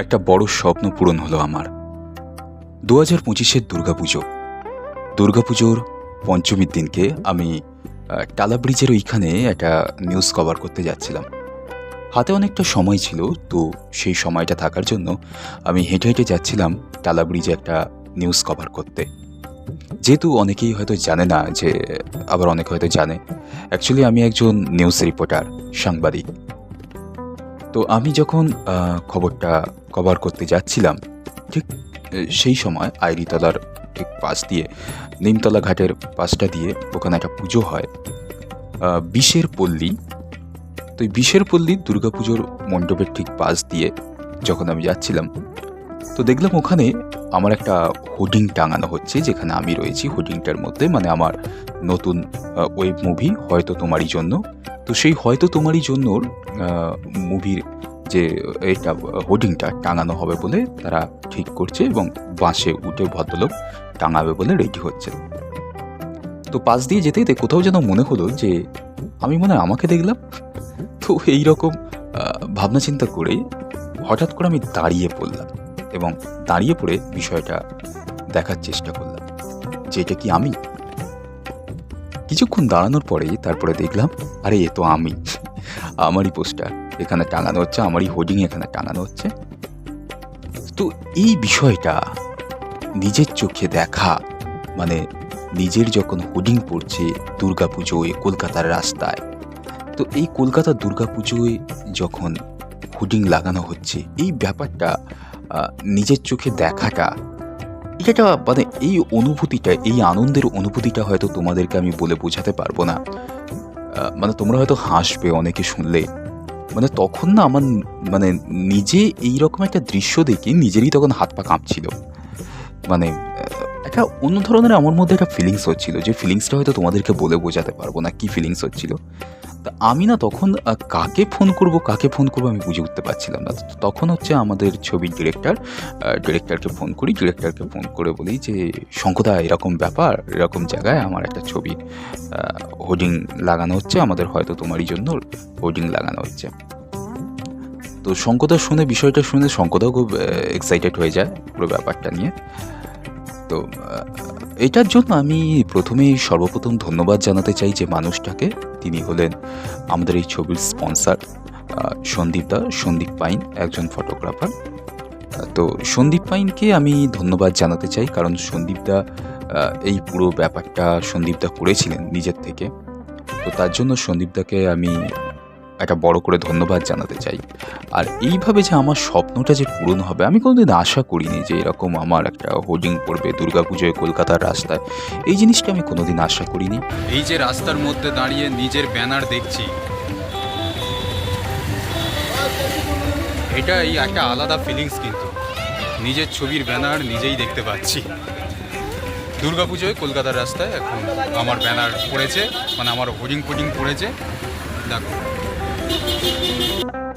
একটা বড় স্বপ্ন পূরণ হলো আমার। দু হাজার পঁচিশের দুর্গাপুজো। দুর্গাপুজোর পঞ্চমীর দিনকে আমি টালা ব্রিজের ওইখানে একটা নিউজ কভার করতে যাচ্ছিলাম। হাতে অনেকটা সময় ছিল, তো সেই সময়টা থাকার জন্য আমি হেঁটে হেঁটে যাচ্ছিলাম টালা ব্রিজে একটা নিউজ কভার করতে। যেহেতু অনেকেই হয়তো জানে না যে, আবার অনেকে হয়তো জানে অ্যাকচুয়ালি আমি একজন নিউজ রিপোর্টার সাংবাদিক। তো আমি যখন খবরটা কভার করতে যাচ্ছিলাম, ঠিক সেই সময় আইরিতলার ঠিক পাশ দিয়ে, নিমতলা ঘাটের পাশটা দিয়ে ওখানে একটা পুজো হয়। বিষের পল্লী। তো এই বিষের পল্লী দুর্গাপুজোর মণ্ডপের ঠিক পাশ দিয়ে যখন আমি যাচ্ছিলাম, তো দেখলাম ওখানে আমার একটা হোর্ডিং টাঙানো হচ্ছে, যেখানে আমি রয়েছি হোর্ডিংটার মধ্যে মানে আমার নতুন ওয়েব মুভি হয়তো তোমারই জন্য। তো সেই হয়তো তোমারই জন্য মুভির যে এটা হোর্ডিংটা টাঙানো হবে বলে তারা ঠিক করছে এবং বাঁশে উঠে ভদ্রলোক টাঙাবে বলে রেডি হচ্ছে। তো পাশ দিয়ে যেতে যেতে কোথাও যেন মনে হলো যে, আমি মনে হয় আমাকে দেখলাম। তো এই রকম ভাবনা চিন্তা করে হঠাৎ করে আমি দাঁড়িয়ে পড়লাম এবং দাঁড়িয়ে পড়ে বিষয়টা দেখার চেষ্টা করলাম যে এটা কি আমি? কিছুক্ষণ দাঁড়ানোর পরে তারপরে দেখলাম, আরে এ তো আমি। আমারই পোস্টার, এখানে টাঙানো হচ্ছে, আমারই হোর্ডিং এখানে টাঙানো হচ্ছে। তো এই বিষয়টা নিজের চোখে দেখা মানে নিজের যখন হোর্ডিং পড়ছে দুর্গাপুজোয় কলকাতার রাস্তায়, তো এই কলকাতার দুর্গাপুজোয় যখন হোর্ডিং লাগানো হচ্ছে, এই ব্যাপারটা নিজের চোখে দেখাটা এটা মানে এই অনুভূতিটা, এই আনন্দের অনুভূতিটা হয়তো তোমাদেরকে আমি বলে বোঝাতে পারব না। মানে তোমরা হয়তো হাসবে অনেকে শুনলে। মানে তখন না আমার মানে নিজে এই রকম একটা দৃশ্য দেখে নিজেরই তখন হাত পা কাঁপছিল। মানে একটা অন্য ধরনের আমার মধ্যে একটা ফিলিংস হচ্ছিল যে ফিলিংসটা হয়তো তোমাদেরকে বলে বোঝাতে পারব না কি ফিলিংস হচ্ছিল। তা আমি না তখন কাকে ফোন করব, কাকে ফোন করব আমি বুঝে উঠতে পারছিলাম না। তখন হচ্ছে আমাদের ছবির ডিরেক্টর ডিরেক্টরকে ফোন করি, ডিরেক্টরকে ফোন করে বলি যে, শঙ্কদা, এরকম ব্যাপার, এরকম জায়গায় আমার একটা ছবি হোর্ডিং লাগানো হচ্ছে, আমাদের হয়তো তোমারই জন্য হোর্ডিং লাগানো হচ্ছে। তো শঙ্কদা শুনে, বিষয়টা শুনে শঙ্কদাও খুব এক্সাইটেড হয়ে যায় পুরো ব্যাপারটা নিয়ে। তো এটার জন্য আমি প্রথমেই সর্বপ্রথম ধন্যবাদ জানাতে চাই যে মানুষটাকে, তিনি হলেন আমাদের এই ছবির স্পন্সার সন্দীপ দা, সন্দীপ পাইন একজন ফটোগ্রাফার তো সন্দীপ পাইনকে আমি ধন্যবাদ জানাতে চাই, কারণ সন্দীপদা দা এই পুরো ব্যাপারটা সন্দীপদা করেছিলেন নিজের থেকে। তো তার জন্য সন্দীপদাকে আমি একটা বড় করে ধন্যবাদ জানাতে চাই। আর এইভাবে যে আমার স্বপ্নটা যে পূরণ হবে, আমি কোনোদিন আশা করিনি যে এরকম আমার একটা হোর্ডিং পড়বে দুর্গাপুজোয় কলকাতার রাস্তায়। এই জিনিসটা আমি কোনোদিন আশা করিনি। এই যে রাস্তার মধ্যে দাঁড়িয়ে নিজের ব্যানার দেখছি এটা এই একটা আলাদা ফিলিংস কিন্তু। নিজের ছবির ব্যানার নিজেই দেখতে পাচ্ছি। দুর্গাপুজোয় কলকাতার রাস্তায় এখন আমার ব্যানার পড়েছে মানে আমার হোর্ডিং ফোর্ডিং পড়েছে। দেখো। Thank you.